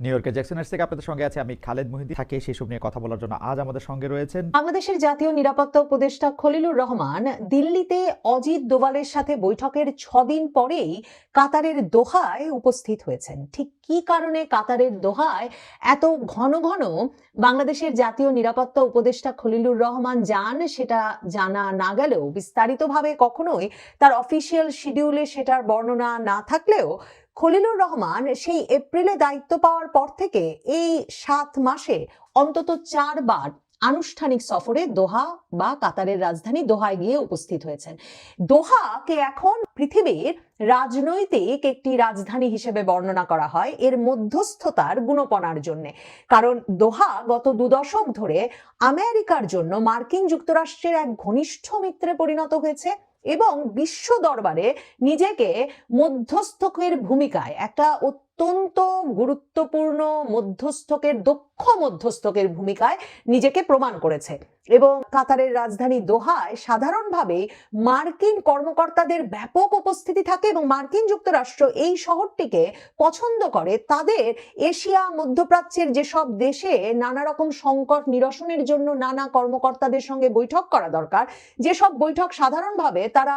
New ইয়র্কের জ্যাকসনের থেকে আপনাদের সঙ্গে আছে আমি খালেদ মুহিদি থাকে সেসব নিয়ে কথা বলার জন্য আজ আমাদের সঙ্গে রয়েছেন বাংলাদেশের জাতীয় নিরাপত্তা উপদেষ্টা খলিলুর রহমান। দিল্লিতে অজিত দোভালের সাথে বৈঠকের ছদিন পরেই কাতারের দোহায় উপস্থিত হয়েছেন। ঠিক কি কারণে কাতারের দোহায় এত ঘন ঘন বাংলাদেশের জাতীয় নিরাপত্তা উপদেষ্টা খলিলুর রহমান যান সেটা জানা না গেলেও বিস্তারিতভাবে কখনোই তার অফিসিয়াল শিডিউলে সেটার বর্ণনা না থাকলেও খলিলুর রহমান সেই এপ্রিলে দায়িত্ব পাওয়ার পর থেকে এই সাত মাসে অন্তত চারবার আনুষ্ঠানিক সফরে দোহা বা কাতারের রাজধানী দোহায় গিয়ে উপস্থিত হয়েছেন। দোহাকে এখন পৃথিবীর রাজনৈতিক একটি রাজধানী হিসেবে বর্ণনা করা হয়, এর মধ্যস্থতার গুণপনার জন্য। কারণ দোহা গত দুদশক ধরে আমেরিকার জন্য মার্কিন যুক্তরাষ্ট্রের এক ঘনিষ্ঠ মিত্রে পরিণত হয়েছে। এবং বিশ্ব দরবারে নিজেকে মধ্যস্থকের ভূমিকায় একটা অত্যন্ত গুরুত্বপূর্ণ মধ্যস্থকের, দক্ষ মধ্যস্থকের ভূমিকায় নিজেকে প্রমাণ করেছে। এবং কাতারের রাজধানী দোহায় সাধারণভাবে মার্কিন কর্মকর্তাদের ব্যাপক উপস্থিতি থাকে এবং মার্কিন যুক্তরাষ্ট্র এই শহরটিকে পছন্দ করে। তাদের এশিয়া মধ্যপ্রাচ্যের যেসব দেশে নানা রকম সংকট নিরসনের জন্য নানা কর্মকর্তাদের সঙ্গে বৈঠক করা দরকার, যেসব বৈঠক সাধারণভাবে তারা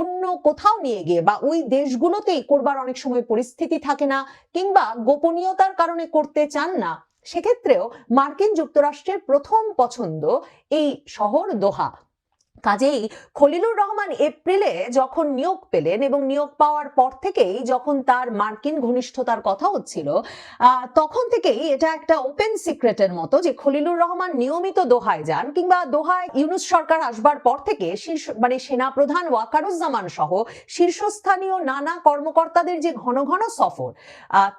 অন্য কোথাও নিয়ে গিয়ে বা ওই দেশগুলোতেই করবার অনেক সময় পরিস্থিতি থাকে না কিংবা গোপনীয়তার কারণে করতে চান না সেক্ষেত্রেও মার্কিন যুক্তরাষ্ট্রের প্রথম পছন্দ এই শহর দোহা। কাজেই খলিলুর রহমান এপ্রিলে যখন নিয়োগ পেলেন এবং নিয়োগ পাওয়ার পর থেকেই যখন তার মার্কিন ঘনিষ্ঠতার কথা হচ্ছিল তখন থেকেই এটা একটা ওপেন সিক্রেটের মতো যে খলিলুর রহমান নিয়মিত দোহায় যান কিংবা দোহায় ইউনুস সরকার আসবার পর থেকে শীর্ষ মানে সেনাপ্রধান ওয়াকারুজ্জামান সহ শীর্ষস্থানীয় নানা কর্মকর্তাদের যে ঘন ঘন সফর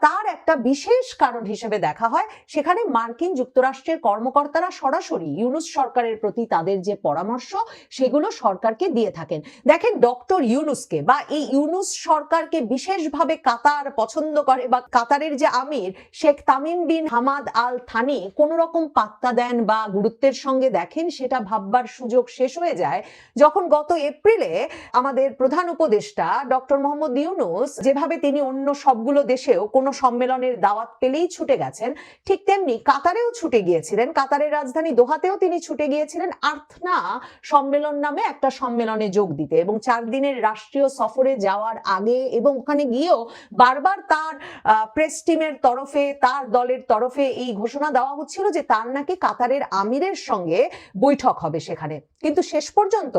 তার একটা বিশেষ কারণ হিসেবে দেখা হয়। সেখানে মার্কিন যুক্তরাষ্ট্রের কর্মকর্তারা সরাসরি ইউনুস সরকারের প্রতি তাদের যে পরামর্শ সেগুলো সরকারকে দিয়ে থাকেন। দেখেন ডক্টর ইউনুসকে বা এই ইউনুস সরকারকে বিশেষভাবে কাতার পছন্দ করে বা কাতারের যে আমির Sheikh Tamim bin Hamad Al Thani কোনো রকম পাত্তা দেন বা গুরুত্বের সঙ্গে দেখেন সেটা ভাববার সুযোগ শেষ হয়ে যায় যখন গত এপ্রিলে আমাদের প্রধান উপদেষ্টা ডক্টর মোহাম্মদ ইউনুস যেভাবে তিনি অন্য সবগুলো দেশেও কোনো সম্মেলনের দাওয়াত পেলেই ছুটে গেছেন, ঠিক তেমনি কাতারেও ছুটে গিয়েছিলেন। কাতারের রাজধানী দোহাতেও তিনি ছুটে গিয়েছিলেন। আর্থনা নামে একটা সম্মেলনে যোগ দিতে এবং চার দিনের রাষ্ট্রীয় সফরে যাওয়ার আগে এবং ওখানে গিয়েও বারবার তার প্রেস টিমের তরফে, তার দলের তরফে এই ঘোষণা দেওয়া হচ্ছিল যে তার নাকি কাতারের আমিরের সঙ্গে বৈঠক হবে সেখানে। কিন্তু শেষ পর্যন্ত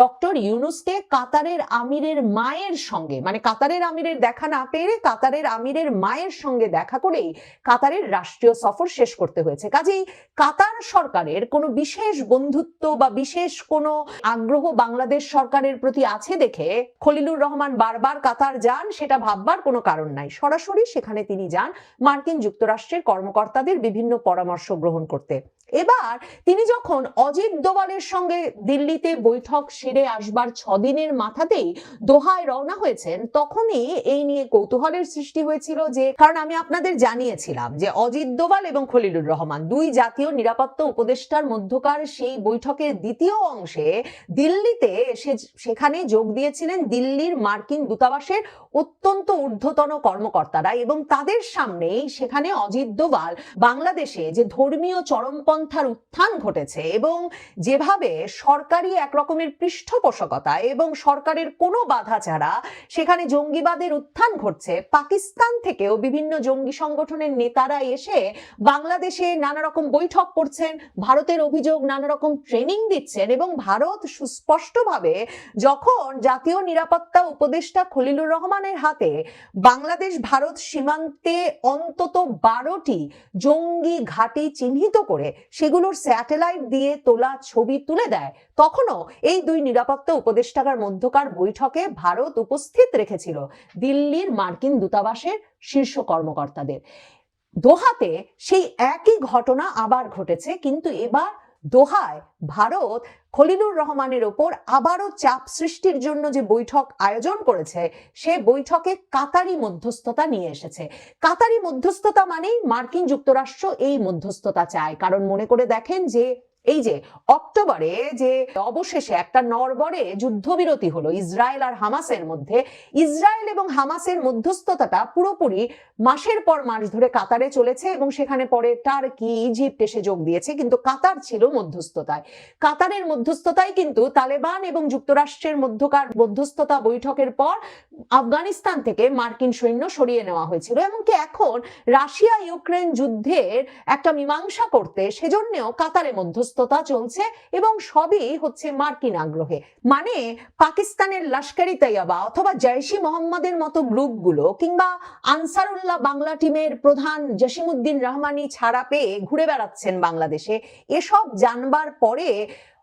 ডক্টর ইউনুসকে কাতারের আমিরের মায়ের সঙ্গে মানে কাতারের আমিরের দেখা না পেরে কাতারের আমিরের মায়ের সঙ্গে দেখা করেই কাতারের রাষ্ট্রীয় সফর শেষ করতে হয়েছে। কাজেই কাতার সরকারের কোনো বিশেষ বন্ধুত্ব বা বিশেষ কোনো আগ্রহ বাংলাদেশ সরকারের প্রতি আছে দেখে খলিলুর রহমান বারবার কাতার যান সেটা ভাববার কোনো কারণ নাই। সরাসরি সেখানে তিনি যান মার্কিন যুক্তরাষ্ট্রের কর্মকর্তাদের বিভিন্ন পরামর্শ গ্রহণ করতে। এবার তিনি যখন অজিত দোভালের সঙ্গে দিল্লিতে বৈঠক সেরে আসবার ছদিনের মাথাতেই দোহায় রওনা হয়েছেন, তখনই এই নিয়ে কৌতূহলের সৃষ্টি হয়েছিল যে, কারণ আমি আপনাদের জানিয়েছিলাম যে অজিত দোভাল এবং খলিলুর রহমান দুই জাতীয় নিরাপত্তা উপদেষ্টার মধ্যকার সেই বৈঠকের দ্বিতীয় অংশে দিল্লিতে সেখানে যোগ দিয়েছিলেন দিল্লির মার্কিন দূতাবাসের অত্যন্ত ঊর্ধ্বতন কর্মকর্তারা এবং তাদের সামনেই সেখানে অজিত দোভাল বাংলাদেশে যে ধর্মীয় চরমপন্থার উত্থান ঘটেছে এবং যেভাবে সরকারি এক রকমের পৃষ্ঠপোষকতা এবং সরকারের কোনো বাধা ছাড়া সেখানে জঙ্গিবাদের উত্থান ঘটছে, পাকিস্তান থেকেও বিভিন্ন জঙ্গি সংগঠনের নেতারা এসে বাংলাদেশে নানা রকম বৈঠক করছেন, ভারতের অভিযোগ নানা রকম ট্রেনিং দিচ্ছেন এবং ভারত সুস্পষ্টভাবে যখন জাতীয় নিরাপত্তা উপদেষ্টা খলিলুর রহমানের হাতে বাংলাদেশ ভারত সীমান্তে অন্তত বারোটি জঙ্গি ঘাঁটি চিহ্নিত করে সেগুলোর স্যাটেলাইট দিয়ে তোলা ছবি তুলে দেয়। তখনও এই দুই নিরাপত্তা উপদেষ্টাকার মধ্যকার বৈঠকে ভারত উপস্থিত রেখেছিল দিল্লির মার্কিন দূতাবাসের শীর্ষ কর্মকর্তাদের। দোহাতে সেই একই ঘটনা আবার ঘটেছে, কিন্তু এবার দোহায় ভারত খলিলুর রহমানের ওপর আবারও চাপ সৃষ্টির জন্য যে বৈঠক আয়োজন করেছে, সে বৈঠকে কাতারি মধ্যস্থতা নিয়ে এসেছে। কাতারি মধ্যস্থতা মানেই মার্কিন যুক্তরাষ্ট্র এই মধ্যস্থতা চায়। কারণ মনে করে দেখেন যে এই যে অক্টোবরে যে অবশেষে একটা নরবরে যুদ্ধবিরতি হলো ইসরায়েল আর হামাসের মধ্যে, ইসরায়েল এবং হামাসের মধ্যস্থতাটা পুরোপুরি মাসের পর মাস ধরে কাতারে চলেছে এবং সেখানে পরে টার্কি, ইজিপ্ট এসে যোগ দিয়েছে, কিন্তু কাতার ছিল মধ্যস্থতায়। কাতারের মধ্যস্থতায় কিন্তু তালেবান এবং যুক্তরাষ্ট্রের মধ্যকার মধ্যস্থতা বৈঠকের পর আফগানিস্তান থেকে মার্কিন সৈন্য সরিয়ে নেওয়া হয়েছিল, এমনকি এখন রাশিয়া ইউক্রেন যুদ্ধের একটা মীমাংসা করতে সেজন্যও কাতারে মধ্যস্থতা চলছে এবং সবই হচ্ছে মার্কিন আগ্রহে। মানে পাকিস্তানের লস্করি তাইয়াবা অথবা জৈশি মোহাম্মদের মতো গ্রুপগুলো কিংবা আনসারুল্লাহ বাংলা টিমের প্রধান জসিমুদ্দিন রহমানি ছাড়া পেয়ে ঘুরে বেড়াচ্ছেন বাংলাদেশে। এসব জানবার পরে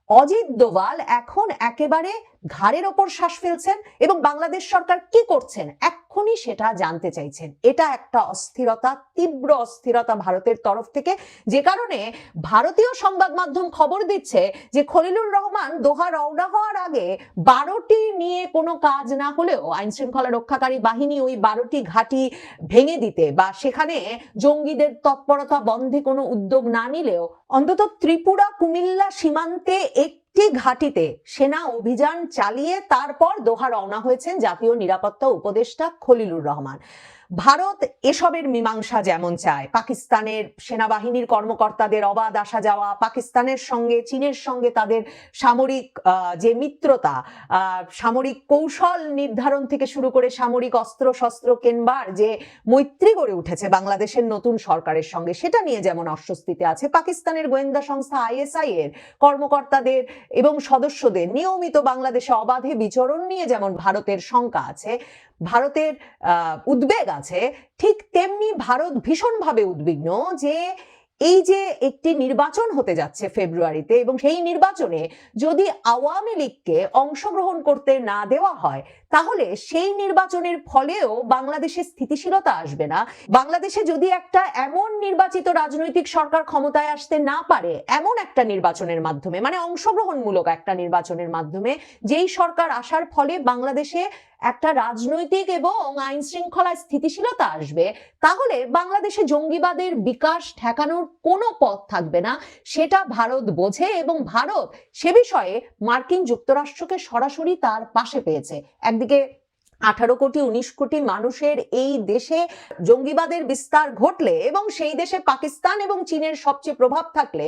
অজিত দোভাল এখন একেবারে ঘাড়ের ওপর শ্বাস ফেলছেন এবং বাংলাদেশ সরকার কি করছেন? এক্ষুনি সেটা জানতে চাইছেন। এটা একটা অস্থিরতা, তীব্র অস্থিরতা ভারতের তরফ থেকে। যে কারণে ভারতীয় সংবাদ মাধ্যম খবর দিচ্ছে যে খলিলুর রহমান দোহা রওনা হওয়ার আগে বারোটি নিয়ে কোনো কাজ না হলেও আইন শৃঙ্খলা রক্ষাকারী বাহিনী ওই বারোটি ঘাঁটি ভেঙে দিতে বা সেখানে জঙ্গিদের তৎপরতা বন্ধে কোনো উদ্যোগ না নিলেও অন্তত ত্রিপুরা, কুমিল্লা সীমান্তে একটি ঘাঁটিতে সেনা অভিযান চালিয়ে তারপর দোহা রওনা হয়েছেন জাতীয় নিরাপত্তা উপদেষ্টা খলিলুর রহমান। ভারত এসবের মীমাংসা যেমন চায়, পাকিস্তানের সেনাবাহিনীর কর্মকর্তাদের অবাধ আসা যাওয়া, পাকিস্তানের সঙ্গে, চীনের সঙ্গে তাদের সামরিক যে মিত্রতা সামরিক কৌশল নির্ধারণ থেকে শুরু করে সামরিক অস্ত্র শস্ত্র কেনবার যে মৈত্রী গড়ে উঠেছে বাংলাদেশের নতুন সরকারের সঙ্গে, সেটা নিয়ে যেমন অস্বস্তিতে আছে, পাকিস্তানের গোয়েন্দা সংস্থা আইএসআই এর কর্মকর্তাদের এবং সদস্যদের নিয়মিত বাংলাদেশে অবাধে বিচরণ নিয়ে যেমন ভারতের শঙ্কা আছে, ভারতের উদ্বেগ আছে, ঠিক তেমনি ভারত ভীষণভাবে উদ্বিগ্ন যে এই যে একটি নির্বাচন হতে যাচ্ছে ফেব্রুয়ারিতে এবং সেই নির্বাচনে যদি আওয়ামী লীগকে অংশগ্রহণ করতে না দেওয়া হয়, তাহলে সেই নির্বাচনের ফলেও বাংলাদেশে স্থিতিশীলতা আসবে না। বাংলাদেশে যদি একটা এমন নির্বাচিত রাজনৈতিক সরকার ক্ষমতায় আসতে না পারে, এমন একটা নির্বাচনের মাধ্যমে মানে অংশগ্রহণমূলক একটা নির্বাচনের মাধ্যমে, যেই সরকার আসার ফলে বাংলাদেশে একটা রাজনৈতিক এবং আইন শৃঙ্খলা স্থিতিশীলতা আসবে, তাহলে বাংলাদেশে জঙ্গিবাদের বিকাশ ঠেকানোর কোনো পথ থাকবে না। সেটা ভারত বোঝে এবং ভারত সে বিষয়ে মার্কিন যুক্তরাষ্ট্রকে সরাসরি তার পাশে পেয়েছে। একদিকে আঠারো কোটি, উনিশ কোটি মানুষের এই দেশে জঙ্গিবাদের বিস্তার ঘটলে এবং সেই দেশে পাকিস্তান এবং চীনের সবচেয়ে প্রভাব থাকলে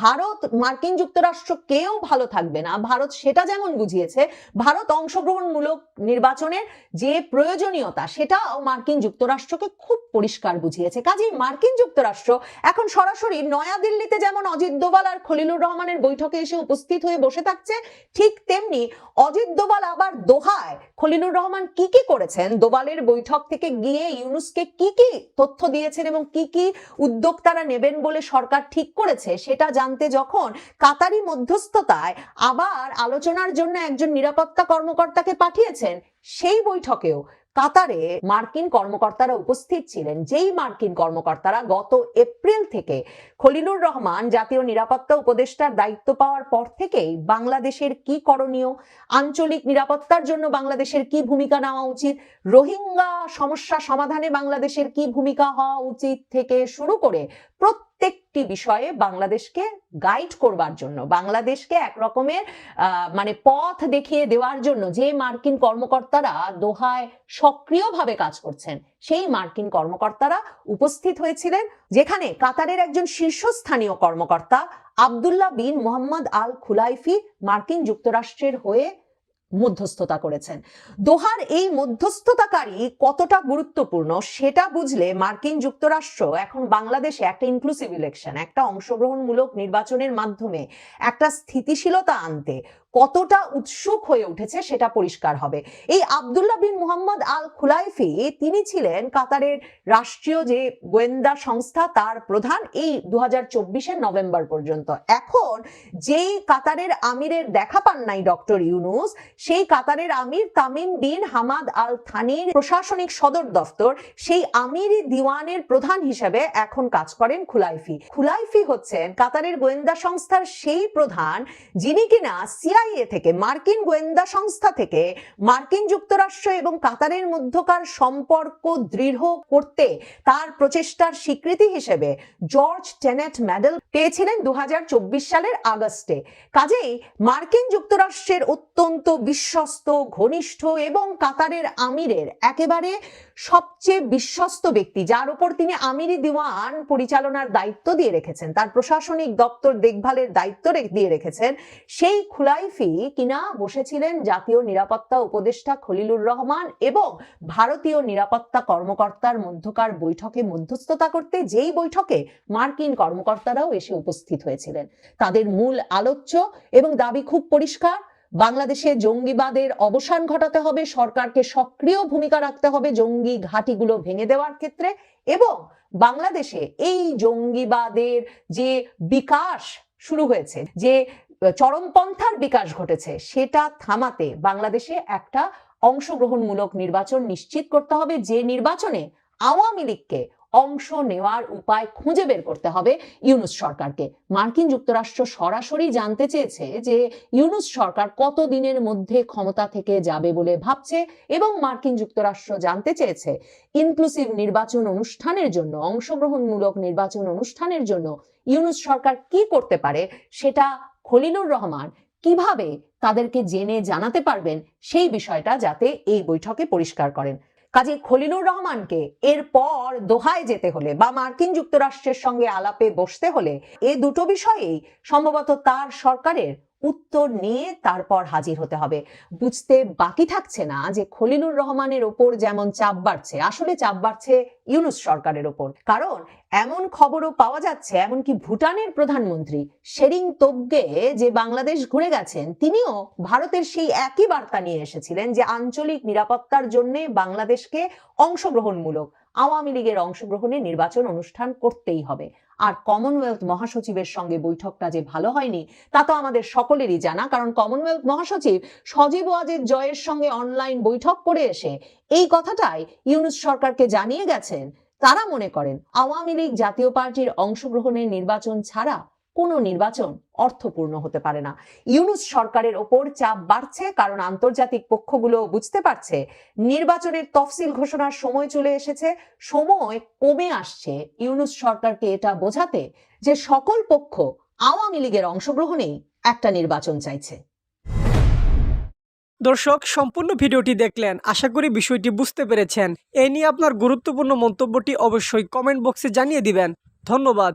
ভারত, মার্কিন যুক্তরাষ্ট্র কেউ ভালো থাকবে না। ভারত সেটা যেমন বুঝিয়েছে, ভারত অংশগ্রহণমূলক নির্বাচনের যে প্রয়োজনীয়তা সেটাও মার্কিন যুক্তরাষ্ট্রকে খুব পরিষ্কার বুঝিয়েছে। কাজেই মার্কিন যুক্তরাষ্ট্র এখন সরাসরি নয়াদিল্লিতে যেমন অজিত দোভাল আর খলিলুর রহমানের বৈঠকে এসে উপস্থিত হয়ে বসে থাকছে, ঠিক তেমনি অজিত দোভাল আবার দোহায় খলিলুর রহমান কি কি করেছেন? দোবালের বৈঠক থেকে গিয়ে ইউনুসকে কি কি তথ্য দিয়েছেন এবং কি কি উদ্যোগ তারা নেবেন বলে সরকার ঠিক করেছে সেটা জানতে যখন কাতারি মধ্যস্থতায় আবার আলোচনার জন্য একজন নিরাপত্তা কর্মকর্তাকে পাঠিয়েছেন, সেই বৈঠকেও কাতারে মার্কিন কর্মকর্তারা উপস্থিত ছিলেন। যেই মার্কিন কর্মকর্তারা গত এপ্রিল থেকে খলিলুর রহমান, জাতীয় নিরাপত্তা উপদেষ্টার দায়িত্ব পাওয়ার পর থেকেই বাংলাদেশের কি করণীয়, আঞ্চলিক নিরাপত্তার জন্য বাংলাদেশের কি ভূমিকা নেওয়া উচিত, রোহিঙ্গা সমস্যা সমাধানে বাংলাদেশের কি ভূমিকা হওয়া উচিত থেকে শুরু করে প্রত্যেকটি বিষয়ে বাংলাদেশকে গাইড করবার জন্য, বাংলাদেশকে এক রকমের মানে পথ দেখিয়ে দেওয়ার জন্য যে মার্কিন কর্মকর্তারা দোহায় সক্রিয়ভাবে কাজ করছেন, সেই মার্কিন কর্মকর্তারা উপস্থিত হয়েছিলেন, যেখানে কাতারের একজন শীর্ষস্থানীয় কর্মকর্তা আবদুল্লাহ বিন মোহাম্মদ আল খুলাইফি মার্কিন যুক্তরাষ্ট্রের হয়ে মধ্যস্থতা করেছেন। দোহার এই মধ্যস্থতাকারী কতটা গুরুত্বপূর্ণ সেটা বুঝলে মার্কিন যুক্তরাষ্ট্র এখন বাংলাদেশে একটা ইনক্লুসিভ ইলেকশন একটা অংশগ্রহণমূলক নির্বাচনের মাধ্যমে একটা স্থিতিশীলতা আনতে কতটা উৎসুক হয়ে উঠেছে সেটা পরিষ্কার হবে। এই আবদুল্লাহ বিন মুহাম্মদ আল খুলাইফি তিনি ছিলেন কাতারের রাষ্ট্রীয় যে গোয়েন্দা সংস্থা, তার প্রধান এই দু হাজার নভেম্বর পর্যন্ত। এখন যেই কাতারের আমিরের দেখা পান নাই ডক্টর ইউনুস, সেই কাতারের আমির তামিম বিন হামাদ আল থানির প্রশাসনিক সদর দফতর, সেই আমির দিওয়ানের প্রধান হিসেবে এখন কাজ করেন খুলাইফি। খুলাইফি হচ্ছেন কাতারের গোয়েন্দা সংস্থার সেই প্রধান, যিনি কিনা সিআই সিআইএ থেকে, মার্কিন গোয়েন্দা সংস্থা থেকে, মার্কিন যুক্তরাষ্ট্র এবং কাতারের মধ্যকার সম্পর্ক দৃঢ় করতে তার প্রচেষ্টার স্বীকৃতি হিসেবে জর্জ টেনেট মেডেল পেয়েছিলেন দু সালের আগস্টে। কাজেই মার্কিন যুক্তরাষ্ট্রের অত্যন্ত বিশ্বস্ত, ঘনিষ্ঠ এবং কাতারের আমিরের একেবারে সবচেয়ে বিশ্বস্ত ব্যক্তি, যার উপর তিনি আমিরি দিওয়ান পরিচালনার দায়িত্ব দিয়ে রেখেছেন, তার প্রশাসনিক দপ্তর দেখভালের দায়িত্ব দিয়ে রেখেছেন, সেই খুলাইফি কিনা বসেছিলেন জাতীয় নিরাপত্তা উপদেষ্টা খলিলুর রহমান এবং ভারতীয় নিরাপত্তা কর্মকর্তার মধ্যকার বৈঠকে মধ্যস্থতা করতে যেই বৈঠকে মার্কিন কর্মকর্তারাও এসে উপস্থিত হয়েছিলেন। তাদের মূল আলোচ্য এবং দাবি খুব পরিষ্কার, বাংলাদেশে জঙ্গিবাদের অবসান ঘটাতে হবে, সরকারকে সক্রিয় ভূমিকা রাখতে হবে জঙ্গি ঘাঁটিগুলো ভেঙে দেওয়ার ক্ষেত্রে এবং বাংলাদেশে এই জঙ্গিবাদের যে বিকাশ শুরু হয়েছে। যে চরমপন্থার বিকাশ ঘটেছে, সেটা থামাতে বাংলাদেশে একটা অংশগ্রহণমূলক নির্বাচন নিশ্চিত করতে হবে। যে নির্বাচনে আওয়ামী লীগকে অংশ নেওয়ার উপায় খুঁজে বের করতে হবে ইউনুস সরকারকে। মার্কিন যুক্তরাষ্ট্র সরাসরি জানতে চেয়েছে যে ইউনুস সরকার কত দিনের মধ্যে ক্ষমতা থেকে যাবে বলে ভাবছে এবং মার্কিন যুক্তরাষ্ট্র জানতে চেয়েছে ইনক্লুসিভ নির্বাচন অনুষ্ঠানের জন্য, অংশগ্রহণমূলক নির্বাচন অনুষ্ঠানের জন্য ইউনুস সরকার কি করতে পারে সেটা খলিলুর রহমান কীভাবে তাদেরকে জেনে জানাতে পারবেন সেই বিষয়টা যাতে এই বৈঠকে পরিষ্কার করেন। কাজে খলিলুর রহমানকে এরপর দোহায় যেতে হলে বা মার্কিন যুক্তরাষ্ট্রের সঙ্গে আলাপে বসতে হলে এ দুটো বিষয়েই সম্ভবত তার সরকারের উত্তর নিয়ে তারপর হাজির হতে হবে। বুঝতে বাকি থাকছে না যে খলিলুর রহমানের ওপর যেমন চাপ বাড়ছে, আসলে চাপ বাড়ছে ইউনুস সরকারের ওপর। কারণ এমন খবরও পাওয়া যাচ্ছে, এমনকি ভুটানের প্রধানমন্ত্রী শেরিং তোবগে যে বাংলাদেশ ঘুরে গেছেন, তিনিও ভারতের সেই একই বার্তা নিয়ে এসেছিলেন যে আঞ্চলিক নিরাপত্তার জন্য বাংলাদেশকে অংশগ্রহণমূলক আওয়ামী লীগের অংশগ্রহণে নির্বাচন অনুষ্ঠান করতেই হবে। আর কমনওয়েলথ মহাসচিবের সঙ্গে বৈঠকটা যে ভালো হয়নি, তা তো আমাদের সকলেরই জানা, কারণ কমনওয়েলথ মহাসচিব সজীব ওয়াজের জয়ের সঙ্গে অনলাইন বৈঠক করে এসে এই কথাটাই ইউনুস সরকারকে জানিয়ে গেছেন। তারা মনে করেন, আওয়ামী লীগ জাতীয় পার্টির অংশগ্রহণের নির্বাচন ছাড়া কোনো নির্বাচন অর্থপূর্ণ হতে পারে না। ইউনুস সরকারের ওপর চাপ বাড়ছে কারণ আন্তর্জাতিক পক্ষগুলো বুঝতে পারছে নির্বাচনের তফসিল ঘোষণার সময় চলে এসেছে, সময় কমে আসছে। ইউনুস সরকারকে এটা বোঝাতে যে সকল পক্ষ আওয়ামী লীগের অংশগ্রহণেই একটা নির্বাচন চাইছে। দর্শক, সম্পূর্ণ ভিডিওটি দেখলেন। আশা করি বিষয়টি বুঝতে পেরেছেন। এ নিয়ে আপনার গুরুত্বপূর্ণ মন্তব্যটি অবশ্যই কমেন্ট বক্সে জানিয়ে দিবেন। ধন্যবাদ।